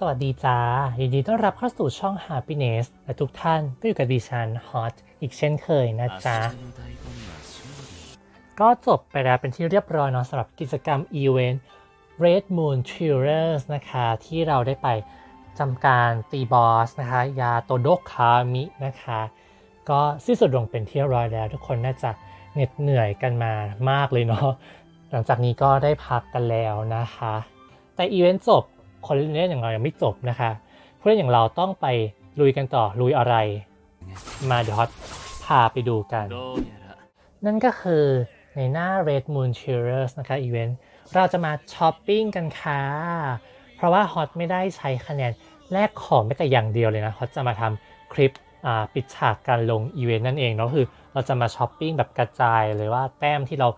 สวัสดีจ้า ยินดีต้อนรับเข้าสู่ช่อง Happiness และทุกท่านก็อยู่กับดิฉันฮอตอีกเช่นเคยนะจ๊ะ ก็จบไปแล้วเป็นที่เรียบร้อยเนาะสำหรับกิจกรรมอีเวนต์ Red Moon Thrillers นะคะ ที่เราได้ไปจำการตีบอสนะคะ ยาโตโดคามินะคะ ก็สิ้นสุดลงเป็นที่เรียบร้อยแล้ว ทุกคนน่าจะเหน็ดเหนื่อยกันมามากเลยเนาะหลังจากนี้ก็ได้พักกันแล้วนะคะ แต่อีเวนต์จบ คนเล่นอย่างเรายังไม่จบนะคะ ผู้เล่นอย่างเราต้องไปลุยกันต่อลุยอะไรมาเดี๋ยวฮอตพาไปดูกัน นั่นก็คือในหน้า Red Moon Cheerers นะคะอีเวนต์เราจะมาช้อปปิ้งกันค่ะ เพราะว่าฮอตไม่ได้ใช้คะแนนแลกของไม่แต่อย่างเดียวเลยนะฮอตจะมาทำคลิปปิดฉากการลงอีเวนต์นั่นเองเนาะคือเราจะมาช้อปปิ้งแบบกระจายเลยว่าแต้มที่เรา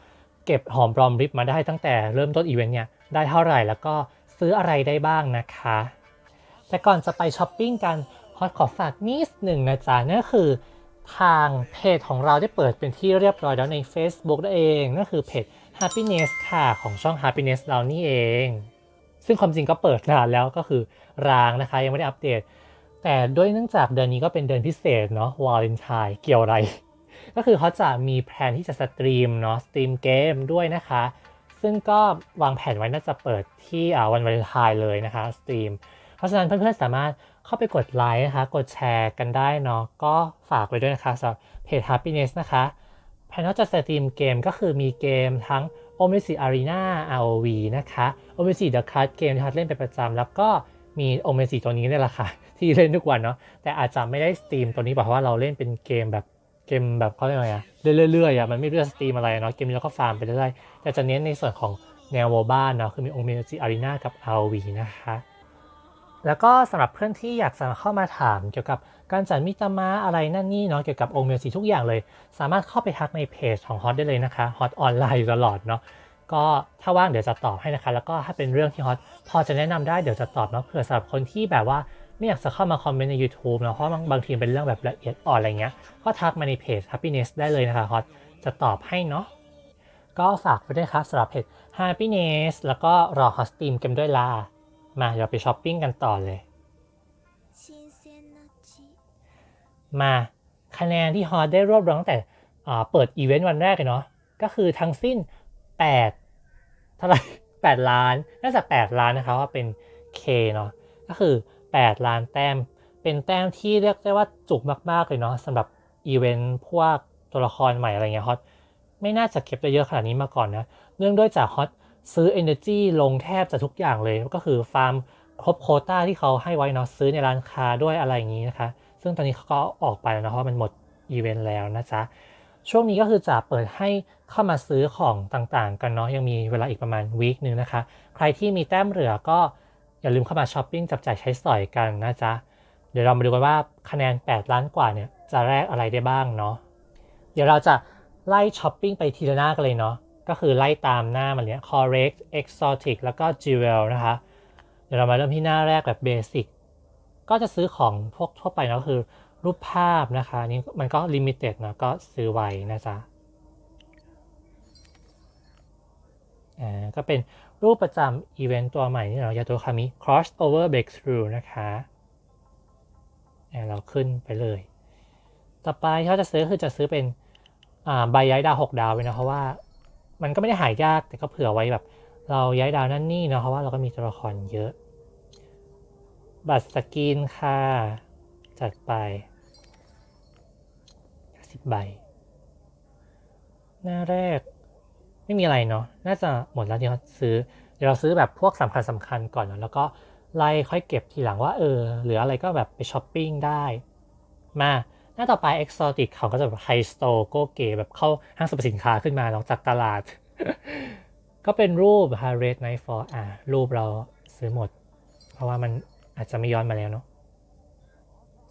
เก็บหอมรอมริบมาได้ตั้งแต่เริ่มต้นอีเวนต์เนี่ยได้เท่าไหร่แล้วก็ ซื้ออะไรได้บ้างนะคะ แต่ก่อนจะไปช้อปปิ้งกันฮอตขอฝากนิดหนึ่งนะจ๊ะนั่นคือทางเพจของเราได้เปิดเป็นที่เรียบร้อยแล้วใน Facebook นั่นเองนั่นคือเพจ Happiness ค่ะของช่อง Happiness เรานี่เอง ซึ่งความจริงก็เปิดนานแล้วก็คือร้างนะคะ ยังไม่ได้อัปเดต แต่ด้วยเนื่องจากเดือนนี้ก็เป็นเดือนพิเศษเนาะวาเลนไทน์เกี่ยวอะไร ก็คือเขาจะมีแผนที่จะสตรีมเนาะสตรีมเกมด้วยนะคะ ซึ่งก็วางแผนไว้น่าจะเปิดที่วันวาเลนไทน์เลยนะคะสตรีม เพราะฉะนั้นเพื่อนๆสามารถเข้าไปกดไลค์นะคะ กดแชร์กันได้เนาะก็ฝากไว้ด้วยนะคะสำหรับเพจ Happiness นะคะภายนอกจากสตรีมเกมก็คือมีเกมทั้ง o m n i c i Arena ROV นะคะ o m n i c i The Card Game ที่ทัดเล่นเป็นประจำแล้วก็มี o m n i c i ตัวนี้นี่แหละค่ะ ที่เล่นทุกวันเนาะแต่อาจจะไม่ได้สตรีมตัวนี้เพราะว่าเราเล่นเป็นเกมแบบ เกมแบบเขาเรียกว่าไงอะเรื่อยๆอะมันไม่เรื่อยสตรีมอะไรเนาะเกมนี้เราก็ฟาร์มไปเรื่อยๆแต่จะเน้นในส่วนของแนวโวบ้านเนาะคือมี o m n i c i Arena กับ ROV นะคะแล้วก็สำหรับเพื่อนที่อยากจะเข้ามาถามเกี่ยวกับการจัดมิตรมาอะไรนั่นนี่เนาะเกี่ยวกับองค์เมลสีทุกอย่างเลย สามารถเข้าไปทักในเพจของฮอตได้เลยนะคะฮอตออนไลน์อยู่ตลอดเนาะก็ถ้าว่างเดี๋ยวจะตอบให้นะคะ แล้วก็ถ้าเป็นเรื่องที่ฮอตพอจะแนะนำได้เดี๋ยวจะตอบเนาะเผื่อสำหรับคนที่แบบว่า ไม่อยากจะเข้ามาคอมเมนต์ใน YouTube นะเพราะบางทีเป็นเรื่องแบบละเอียดอ่อนอะไรเงี้ย ก็ทักมาในเพจ Happiness ได้เลยนะคะฮอตจะตอบให้เนาะก็ฝากไว้ด้วยครับสำหรับเพจ Happiness แล้วก็รอฮอสตีมกันด้วยลามาเราไปช้อปปิ้งกันต่อเลย มาคะแนนที่ฮอตได้รวบรวมตั้งแต่เปิดอีเวนต์วันแรกเลยเนาะก็คือทั้งสิ้น 8 เท่าไหร่ 8 ล้านน่าจะ 8 ล้านนะคะว่าเป็น K เนาะก็คือ 8 ล้านแต้ม เป็นแต้มที่เรียกได้ว่าจุกมาก ๆ เลยเนาะสำหรับอีเวนต์พวกตัวละครใหม่อะไรเงี้ยฮอตไม่น่าจะเก็บได้เยอะขนาดนี้มาก่อนนะ เนื่องด้วยจากฮอตซื้อ Energy ลงแทบจะทุกอย่างเลย ก็คือฟาร์มครบโคต้าที่เขาให้ไว้เนาะซื้อในร้านค้าด้วยอะไรอย่างนี้นะคะ ซึ่งตอนนี้เขาก็ออกไปแล้วนะเพราะมันหมดอีเวนต์แล้วนะจ๊ะ ช่วงนี้ก็คือจะเปิดให้เข้ามาซื้อของต่างๆ กันเนาะยังมีเวลาอีกประมาณวีคนึงนะคะ ใครที่มีแต้มเหลือก็ อย่าลืมเข้ามาช้อปปิ้งจับจ่ายใช้สอยกันนะจ๊ะ เดี๋ยวเรามาดูกันว่าคะแนน 8 ล้านกว่าเนี่ยจะแลกอะไรได้บ้างเนาะ เดี๋ยวเราจะไล่ช้อปปิ้งไปทีละหน้ากันเลยเนาะ ก็คือไล่ตามหน้ามันเนี้ย correct exotic แล้วก็ jewel นะคะ เดี๋ยวเรามาเริ่มที่หน้าแรกแบบเบสิกก็จะซื้อของพวกทั่วไปเนอะก็คือรูปภาพนะคะนี่มันก็ลิมิเต็ดนะก็ซื้อไว้นะจ๊ะอ่าก็เป็น รูปประจำอีเวนต์ตัวใหม่นี่เรายาโตคามิ crossover breakthrough นะคะเราขึ้นไปเลย ต่อไปที่เขาจะซื้อคือจะซื้อเป็นใบย้ายดาวหกดาวไปนะเพราะว่ามันก็ไม่ได้หายากแต่ก็เผื่อไว้แบบ เราย้ายดาวนั่นนี่เนาะเพราะว่าเราก็มีตัวละครเยอะ บัตรสกินค่ะ จัดไปสิบใบ หน้าแรก ไม่มีอะไรเนาะน่าจะหมดแล้วที่เขาซื้อเดี๋ยวเราซื้อแบบพวกสำคัญสำคัญก่อนเนอะแล้วก็ไล่ค่อยเก็บทีหลังว่าเออเหลืออะไรก็แบบไปช้อปปิ้งได้มาหน้าต่อไป Exotic เขาก็จะแบบไฮสโตโกเกแบบเข้าห้างสรรพสินค้าขึ้นมาลังจากตลาด ก็เป็นรูป h a r r e d Nightfall อะรูปเราซื้อหมด เพราะว่ามันอาจจะไม่ย้อนมาแล้วเนาะ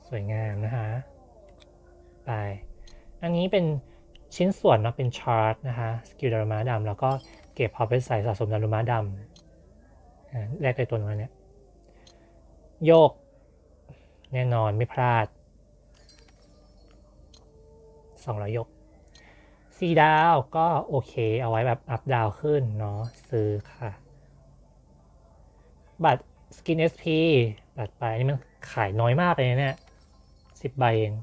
สวยงามนะคะไป อันนี้เป็น ชิ้นส่วนเนาะเป็นชาร์ตนะคะสกิลดารุมะดำแล้วก็เก็บเอาไปใส่สะสมดารุมะดำแรกเลยตัวนั้นเนี่ยโยก แน่นอนไม่พลาดสองร้อยยกสี่ดาวก็โอเค เอาไว้แบบอัพดาวขึ้นเนาะซื้อค่ะ บัตรสกิน SP ตัดไปอันนี่มันขายน้อยมากเลยนะเนี่ยสิบใบเอง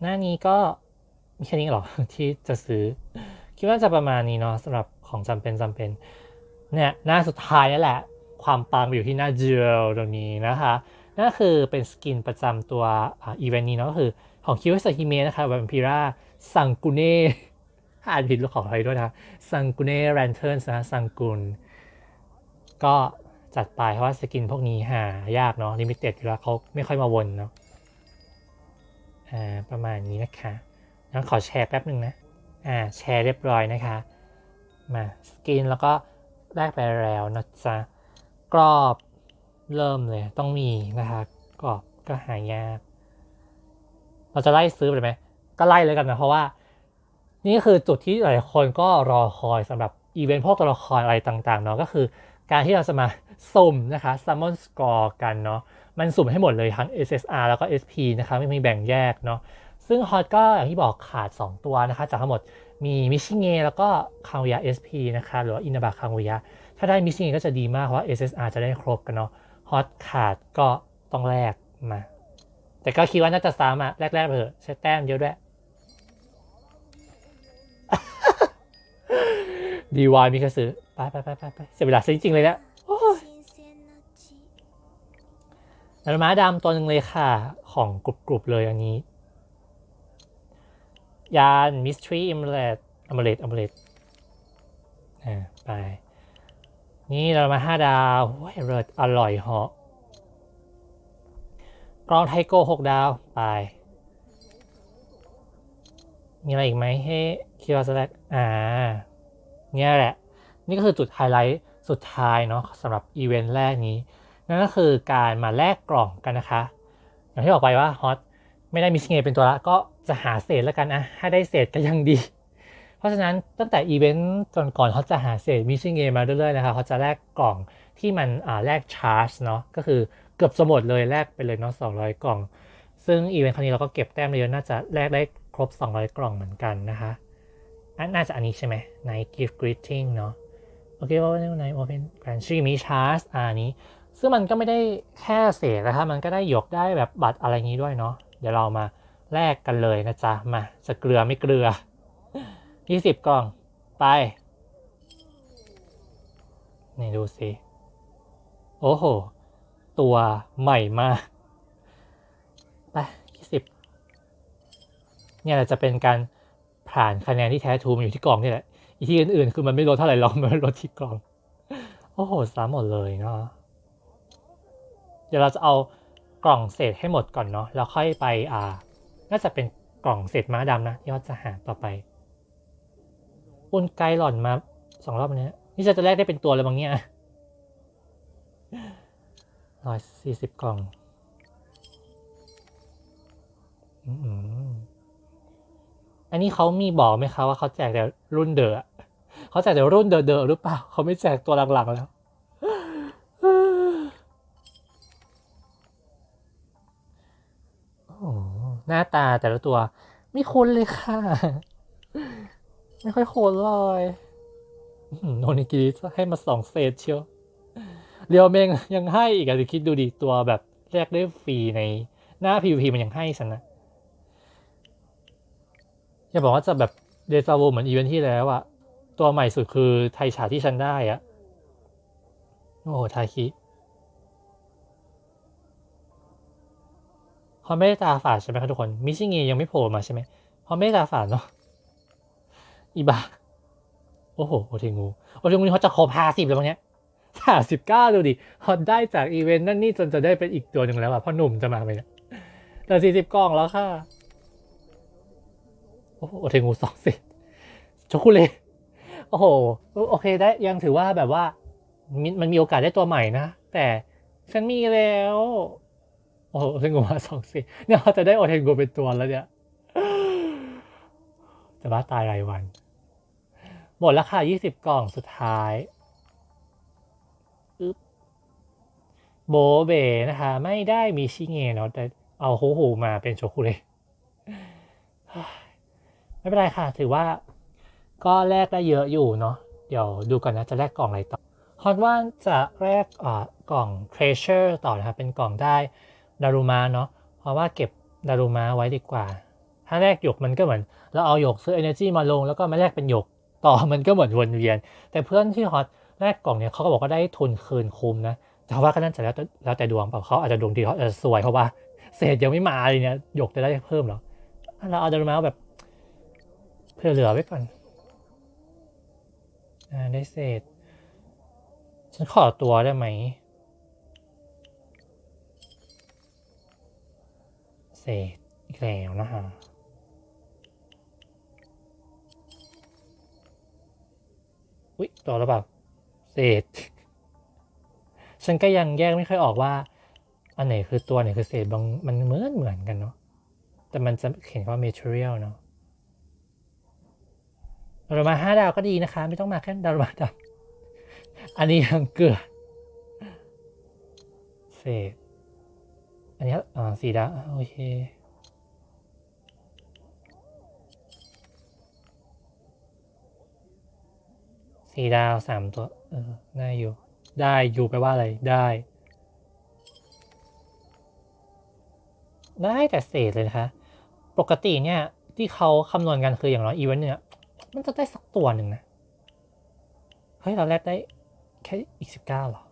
หน้านี้ก็ มีแค่นี้หรอที่จะซื้อ คิดว่าจะประมาณนี้เนาะสำหรับของจำเป็นจำเป็นเนี่ยหน้าสุดท้ายนั่นแหละ ความปังอยู่ที่หน้าเจลตรงนี้นะคะนั่นคือเป็นสกินประจำตัวอีเวนต์นี้เนาะก็คือของคิวสฮิเมะนะคะแวมพีราซังกุเน่อ่านผิดลูกของไทยด้วยนะคะซังกุเน่แรนเทิร์นนะซังกุนก็จัดไปเพราะว่าสกินพวกนี้หายากเนาะลิมิเต็ดอยู่แล้วเขาไม่ค่อยมาวนเนาะอ่าประมาณนี้นะคะ งั้นขอแชร์แป๊บหนึ่งนะ อ่า แชร์เรียบร้อยนะคะ มาสกินแล้วก็แลกไปแล้วนะจ๊ะ กรอบเริ่มเลยต้องมีนะคะ กรอบก็หายาก เราจะไล่ซื้อไปไหม ก็ไล่เลยกันนะ เพราะว่า นี่คือจุดที่หลายคนก็รอคอยสำหรับอีเวนต์พวกตัวละครอะไรต่างๆเนาะก็คือการที่เราจะมาสุ่มนะคะ summon score กันเนาะมันสุ่มให้หมดเลยทั้ง SSR แล้วก็ SP นะคะไม่มีแบ่งแยกเนาะ ซึ่งฮอตก็อย่างที่บอกขาด 2 ตัวนะคะ จากทั้งหมดมีมิชิเงแล้วก็คาวิยะ SP นะคะหรือว่าอินาบะคาวิยาถ้าได้มิชิเงก็จะดีมากเพราะ SSR จะได้ครบกันเนาะฮอตขาดก็ต้องแลกมา แต่ก็คิดว่าน่าจะซ้ำอะแรกๆเถอะใช้แต้มเยอะด้วยดีวายมีกระสือไปไปไปไปไปเสียเวลาจริงๆเลยเนะี่ยนารุมะดำตัวหนึ่งเลยค่ะ ของกรุบๆเลยอันนี้ ยานมิสทรีอัมเลตอัมเลตอัมเลตอ่าไป นี่เรามาห้าดาวโอ้ยเลิศอร่อยเหาะกรองไทโก้หกดาว ไป มีอะไรอีกไหมให้คิดว่าจะแรกอ่า เนี่ยแหละ นี่ก็คือจุดไฮไลท์สุดท้ายเนาะสำหรับอีเวนต์แรกนี้ นั่นก็คือการมาแลกกล่องกันนะคะ อย่างที่บอกไปว่าฮอต ไม่ได้มิชเงเป็นตัวละก็จะหาเศษแล้วกันนะถ้ได้เศษก็ยังดี เพราะฉะนั้นตั้งแต่อีเวนต์ก่อนๆเขาจะหาเศษมิชเงมาเรื่อยๆนะคะเขาจะแลกกล่องที่มันแลกชาร์จเนาะก็คือเกือบจะหมดเลยแลกไปเลยเนาะ200 กล่อง ซึ่งอีเวนต์ครั้งนี้เราก็เก็บแต้มเยอะน่าจะแลกได้ครบ 200 กล่องเหมือนกันนะคะอันน่าจะอันนี้ใช่ไหม Night Gift Greeting เนาะโอเคว่าใน Night Open Grand ชื่อมีชาร์จอ่านี้ ซึ่งมันก็ไม่ได้แค่เศษนะครับมันก็ได้หยกได้แบบบัตรอะไรนี้ด้วยเนาะ เดี๋ยวเรามาแลกกันเลยนะจ๊ะ มาจะเกลือไม่เกลือ 20 กล่อง ไป นี่ดูสิ โอ้โห ตัวใหม่มาก ไป 20 เนี่ยจะเป็นการผ่านคะแนนที่แท้ทูมอยู่ที่กล่องนี่แหละ อีกที่อื่นๆ คือมันไม่ลดเท่าไหร่หรอกมันลดที่กล่อง โอ้โหซ้ำหมดเลยเนาะเดี๋ยวเราจะเอา กล่องเศษให้หมดก่อนเนาะแล้วค่อยไปอ่าน่าจะเป็นกล่องเศษม้าดำนะที่เราจะหาต่อไปอุ่นไกลหล่อนมาสองรอบวเนี้นี่จะจะแลกได้เป็นตัวเลยบางเนี่ยร้อยสี่สิบกล่องอันนี้เขามีบอกไหมคะว่าเขาแจกแต่รุ่นเดอะเขาแจกแต่รุ่นเดอะๆหรือเปล่าเขาไม่แจกตัวหลังๆแล้ว หน้าตาแต่ละตัว ไม่คุ้นเลยค่ะ ไม่ค่อยคุ้นเลยโนนิกิริให้มาสองเศษเชียวเรียวเมงยังให้อีกอะคิดดูดิตัวแบบแรกได้ฟรีในหน้า PVP มันยังให้ฉันนะอย่าบอกว่าจะแบบเดซาวูเหมือนอีเวนท์ที่แล้วอะตัวใหม่สุดคือไทชาที่ฉันได้อะโอ้โห ทาคิ พอไม่ได้ตาฝาดใช่ไหมครับทุกคน มิชิเงยังไม่โผล่มาใช่ไหมพอไม่ได้ตาฝาดเนาะ อีบาโอ้โห โอเทงูโอเทงูนี่เขาจะครบห้าสิบแล้วมั้งเนี้ยสามสิบเก้าดูดิเขาได้จากอีเวนต์นั่นนี่จนจะได้เป็นอีกตัวหนึ่งแล้วอะเพราะหนุ่มจะมาไหมเนี่ยแต่สี่สิบกล่องแล้วค่ะ โอ้โห โอเทงูสองสิโชคุเลโอ้โห โอเคได้ยังถือว่าแบบว่า มันมีโอกาสได้ตัวใหม่นะ แต่ฉันมีแล้ว โอ้เทนโกมาสองสิเนี่ยเราจะได้โอเทนโกเป็นตัวแล้วเนี่ยจะบ้าตายรายวัน หมดแล้วค่ะยี่สิบกล่องสุดท้ายอึ๊บโบเบนะคะ ไม่ได้มีชิเงเนาะแต่เอาโฮโฮมาเป็นโชคุเลตไม่เป็นไรค่ะ ถือว่าก็แลกได้เยอะอยู่เนาะเดี๋ยวดูก่อนนะจะแลกกล่องอะไรต่อฮอตว่าจะแรกอ่อกล่อง treasure ต่อนะครับ เป็นกล่องได้ ดารุมะเนาะเพราะว่าเก็บดารุมะไว้ดีกว่า ถ้าแรกหยกมันก็เหมือน เราเอาหยกซื้อ energy มาลงแล้วก็มาแลกเป็นหยกต่อมันก็เหมือนวนเวียน แต่เพื่อนที่ฮอตแรกกล่องเนี่ยเขาก็บอกว่าได้ทุนคืนคุ้มนะแต่ว่าก็น่าจะแล้วแต่แล้วแต่ดวงเปล่าเขาอาจจะดวงดีเขาอาจจะสวยเพราะว่าเศษยังไม่มาเลยเนี่ยหยกจะได้เพิ่มหรอเราเอาดารุมะแบบเพื่อเหลือไว้ก่อนอ่าได้เศษ ฉันขอตัวได้ไหม เศษอีกแล้วนะฮะอุ๊ยตัวแล้วเปล่าเศษ ฉันก็ยังแยกไม่ค่อยออกว่า อันไหนคือตัวไหนคือเศษบางมันเหมือนเหมือนกันเนาะแต่มันจะเขียนว่า material เนาะดามาห้าดาวก็ดีนะคะ ไม่ต้องมาแค่ดาวมาดาวอันนี้ยังเกลือเศษ อันนี้อ่าสีดาวโอเคสีดาวสามตัว เออได้อยู่ ได้อยู่แปลว่าอะไร ได้ ได้แต่เศษเลยนะคะ ปกติเนี่ย ที่เขาคำนวณกันคืออย่างน้อยอีเวนต์เนี่ยมันจะได้สักตัวหนึ่งนะ เฮ้ย เราแลกได้แค่อีกสิบเก้าหรอ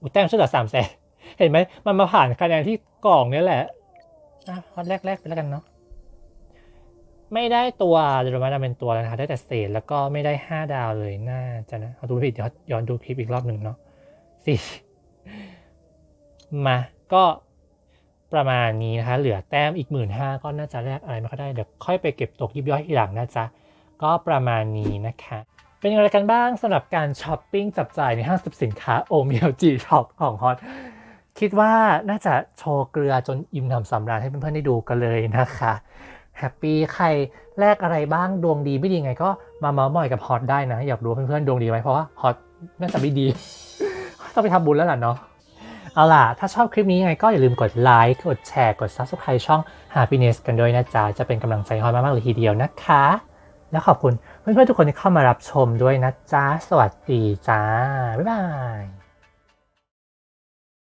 อุยแต้มช่วยเหลือสามแสน เห็นไหมมันมาผ่านคะแนนที่กล่องนี่แหละอะฮอตแรกๆไปแล้วกันเนาะไม่ได้ตัวเดี๋ยวมาเป็นตัวแล้วนะคะได้แต่เศษแล้วก็ไม่ได้ห้าดาวเลยน่าจะนะเอาดูม่ผิดเดี๋ยวย้อนดูคลิปอีกรอบหนึ่งเนาะสี่มาก็ประมาณนี้นะคะ เหลือแต้มอีกหมื่นห้าก็น่าจะแลกอะไรไม่ค่อยได้เดี๋ยวค่อยไปเก็บตกยิบย่อยทีหลังนะจ๊ะก็ประมาณนี้นะคะ เป็นอย่างไรกันบ้างสำหรับการช้อปปิ้งจับจ่ายในห้างสรรพสินค้าโอเมียวจีช็อปของฮอต คิดว่าน่าจะโชว์เกลือจนอิ่มหนำสำราญให้เพื่อนๆได้ดูกันเลยนะคะแฮปปี้ใครแลกอะไรบ้างดวงดีไม่ดีไงก็มาเมาส์มอยกับฮอตได้นะ อยากรู้เพื่อนๆดวงดีไหมเพราะว่าฮอตน่าจะไม่ดี ต้องไปทำบุญแล้วล่ะเนาะเอาล่ะ ถ้าชอบคลิปนี้ยังไงก็อย่าลืมกดไลค์กดแชร์กด Subscribe ช่อง Happiness กันด้วยนะจ๊ะ จะเป็นกำลังใจฮอตมากๆเลยทีเดียวนะคะ แล้วขอบคุณเพื่อนๆทุกคนที่เข้ามารับชมด้วยนะจ๊ะ สวัสดีจ้า บ๊ายบาย